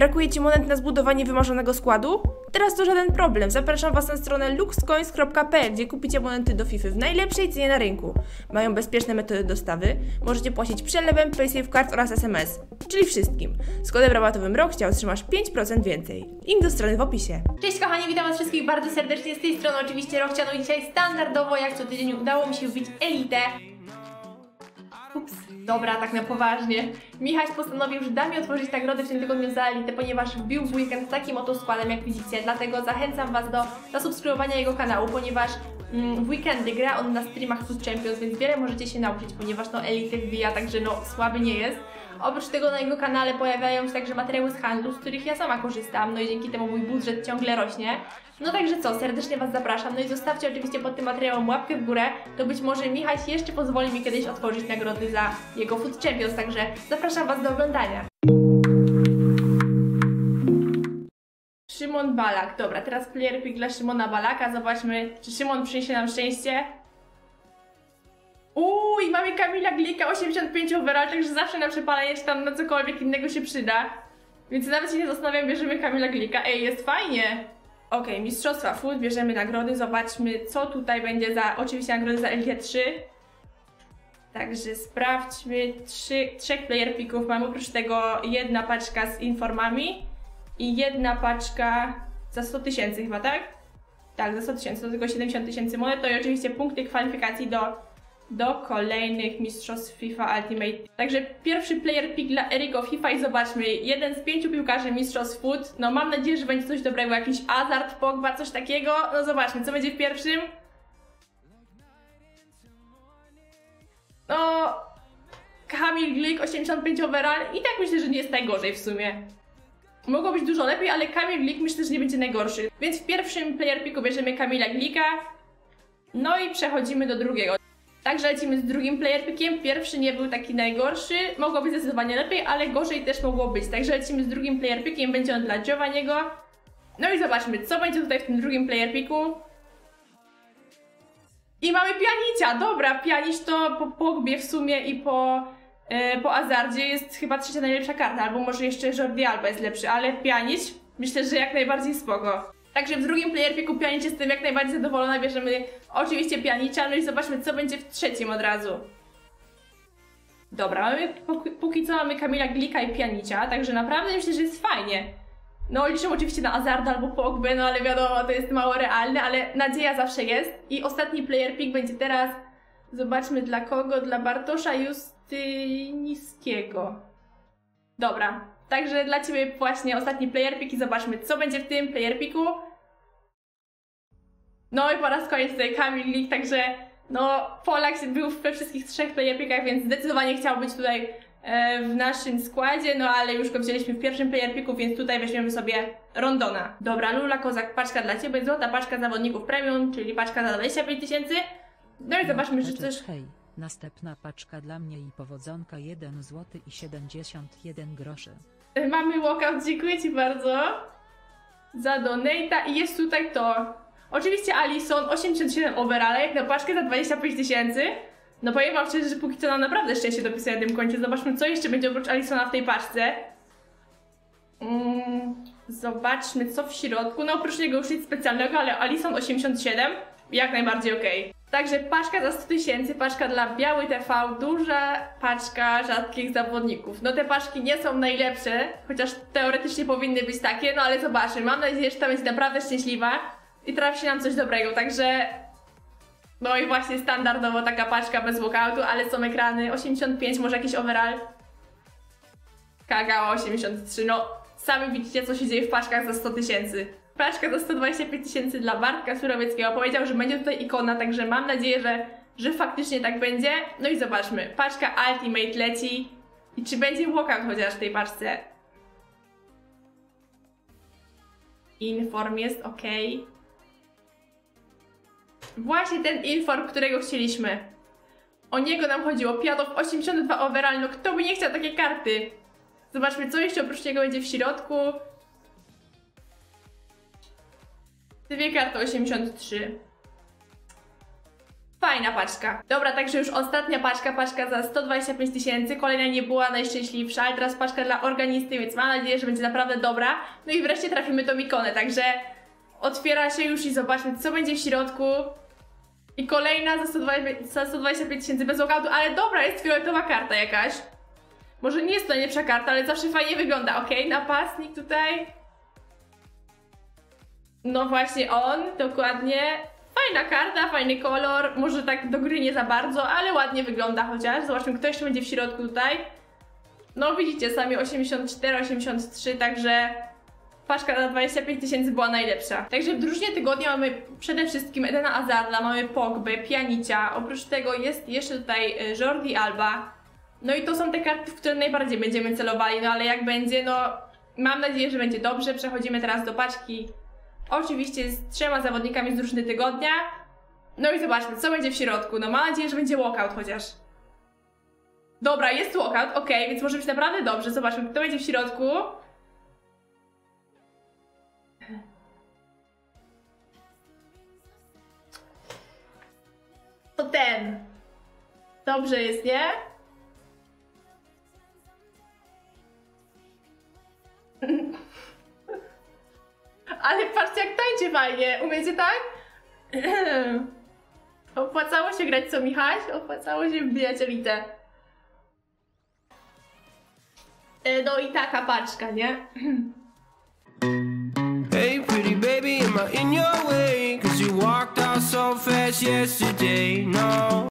Brakuje Ci monet na zbudowanie wymarzonego składu? Teraz to żaden problem. Zapraszam Was na stronę luxcoins.pl, gdzie kupicie monety do FIFA w najlepszej cenie na rynku. Mają bezpieczne metody dostawy, możecie płacić przelewem, PaySafe Card oraz SMS, czyli wszystkim. Z kodem rabatowym ROKCIA otrzymasz 5% więcej. Link do strony w opisie. Cześć kochani, witam was wszystkich bardzo serdecznie. Z tej strony oczywiście Rochcia, no i dzisiaj standardowo jak co tydzień udało mi się wbić elitę. Ups, dobra, tak na poważnie. Michał postanowił, że da mi otworzyć nagrody w tym tygodniu za elitę, ponieważ wbił w weekend takim oto składem jak widzicie. Dlatego zachęcam was do zasubskrybowania jego kanału, ponieważ mm, w weekendy gra on na streamach Food Champions, więc wiele możecie się nauczyć, ponieważ no elity wbija, także no słaby nie jest. Oprócz tego na jego kanale pojawiają się także materiały z handlu, z których ja sama korzystam, no i dzięki temu mój budżet ciągle rośnie. No także co, serdecznie Was zapraszam, no i zostawcie oczywiście pod tym materiałem łapkę w górę, to być może Michał jeszcze pozwoli mi kiedyś otworzyć nagrody za jego Food Champions, także zapraszam Was do oglądania. Szymon Balak, dobra, teraz player pick dla Szymona Balaka, zobaczmy, czy Szymon przyniesie nam szczęście. Uuu, i mamy Kamila Glika 85 overall, także zawsze na przepalenie czy tam na cokolwiek innego się przyda. Więc nawet się nie zastanawiam, bierzemy Kamila Glika. Ej, jest fajnie! Okay, Mistrzostwa Food, bierzemy nagrody, zobaczmy co tutaj będzie za, oczywiście nagrody za LG3. Także sprawdźmy, trzy, trzech player picków mamy, oprócz tego jedna paczka z informami i jedna paczka za 100 tysięcy chyba, tak? Tak, za 100 tysięcy, to tylko 70 tysięcy monet, to i oczywiście punkty kwalifikacji do do kolejnych mistrzostw FIFA Ultimate. Także pierwszy player pick dla Eriko FIFA i zobaczmy, jeden z pięciu piłkarzy mistrzostw foot. No mam nadzieję, że będzie coś dobrego, jakiś Azard, Pogba, coś takiego. No zobaczmy, co będzie w pierwszym. No... Kamil Glik, 85 overall i tak myślę, że nie jest najgorzej w sumie. Mogło być dużo lepiej, ale Kamil Glik myślę, że nie będzie najgorszy. Więc w pierwszym player picku bierzemy Kamila Glika. No i przechodzimy do drugiego. Także lecimy z drugim player pickiem. Pierwszy nie był taki najgorszy, mogło być zdecydowanie lepiej, ale gorzej też mogło być. Także lecimy z drugim player pickiem, będzie on dla Giovanniego. No i zobaczmy, co będzie tutaj w tym drugim player picku. I mamy Pianicia, dobra, Pianić to po Pogbie w sumie i po, yy, po Azardzie jest chyba trzecia najlepsza karta, albo może jeszcze Jordi Alba jest lepszy, ale Pianić myślę, że jak najbardziej spoko. Także w drugim player picku pianicie jestem jak najbardziej zadowolona, bierzemy oczywiście pianicza, no i zobaczmy co będzie w trzecim od razu. Dobra, mamy, póki co mamy Kamila Glika i pianicia, także naprawdę myślę, że jest fajnie. No liczę oczywiście na Azarda albo Pogbę, no ale wiadomo, to jest mało realne, ale nadzieja zawsze jest. I ostatni player pick będzie teraz, zobaczmy dla kogo, dla Bartosza Justyniskiego. Dobra, Także dla Ciebie właśnie ostatni player pick i zobaczmy, co będzie w tym player picku. No i po raz kolejny tutaj Kamil Lik, także no Polak był we wszystkich trzech player pickach, więc zdecydowanie chciał być tutaj e, w naszym składzie, no ale już go wzięliśmy w pierwszym player picku, więc tutaj weźmiemy sobie Rondona. Dobra, Lula Kozak, paczka dla Ciebie, złota paczka zawodników premium, czyli paczka za 25 tysięcy. No i zobaczmy, że coś... Hej, następna paczka dla mnie i powodzonka 1 zł i 71 groszy. Mamy walkout, dziękuję Ci bardzo za donata i jest tutaj to. Oczywiście Alison 87 overall, jak na paczkę za 25 tysięcy. No powiem wam szczerze, że póki co nam naprawdę szczęście dopisuje na tym końcu. Zobaczmy co jeszcze będzie oprócz Alisona w tej paczce. Mm, zobaczmy co w środku. No oprócz niego już nic specjalnego, ale Alison 87 jak najbardziej okej. Okay. Także paczka za 100 tysięcy, paczka dla Biały TV, duża paczka rzadkich zawodników. No te paczki nie są najlepsze, chociaż teoretycznie powinny być takie, no ale zobaczymy. Mam nadzieję, że ta będzie naprawdę szczęśliwa i trafi się nam coś dobrego, także... No i właśnie standardowo taka paczka bez walkoutu, ale są ekrany 85, może jakiś overall. Kagała 83, no sami widzicie co się dzieje w paczkach za 100 tysięcy. Paczka za 125 tysięcy dla Bartka Surowieckiego. Powiedział, że będzie tutaj ikona, także mam nadzieję, że, że faktycznie tak będzie. No i zobaczmy. Paczka Ultimate leci. I czy będzie walkout chociaż w tej paczce? Inform jest ok. Właśnie ten inform, którego chcieliśmy. O niego nam chodziło. Piatow 82 overall. No kto by nie chciał takie karty? Zobaczmy, co jeszcze oprócz niego będzie w środku. Dwie karty 83. Fajna paczka. Dobra, także już ostatnia paczka, paczka za 125 tysięcy. Kolejna nie była najszczęśliwsza, ale teraz paczka dla organisty, więc mam nadzieję, że będzie naprawdę dobra. No i wreszcie trafimy do Mikony, także otwiera się już i zobaczmy, co będzie w środku. I kolejna za 120 za 125 tysięcy bez lockoutu, ale dobra, jest fioletowa karta jakaś. Może nie jest to najlepsza karta, ale zawsze fajnie wygląda, ok? Napastnik tutaj. No właśnie on, dokładnie. Fajna karta, fajny kolor, może tak do gry nie za bardzo, ale ładnie wygląda chociaż. Zobaczmy, kto jeszcze będzie w środku tutaj. No widzicie, sami 84, 83, także paczka za 25 tysięcy była najlepsza. Także w drużynie tygodnia mamy przede wszystkim Edena Azarla, mamy Pogbę, Pianicia, oprócz tego jest jeszcze tutaj y, Jordi Alba. No i to są te karty, w które najbardziej będziemy celowali, no ale jak będzie, no mam nadzieję, że będzie dobrze. Przechodzimy teraz do paczki Oczywiście z trzema zawodnikami z drużyny tygodnia. No i zobaczmy, co będzie w środku. No mam nadzieję, że będzie walkout chociaż. Dobra, jest walkout, ok, więc może być naprawdę dobrze. Zobaczmy, kto będzie w środku. To ten. Dobrze jest, nie? Ale patrzcie jak tańczy fajnie. Umiecie tak? Opłacało się grać co Michaś? Opłacało się wbijać elitę. E, No i taka paczka, nie? Hey, pretty baby, am I in your way? Cause you walked out so fast yesterday. No.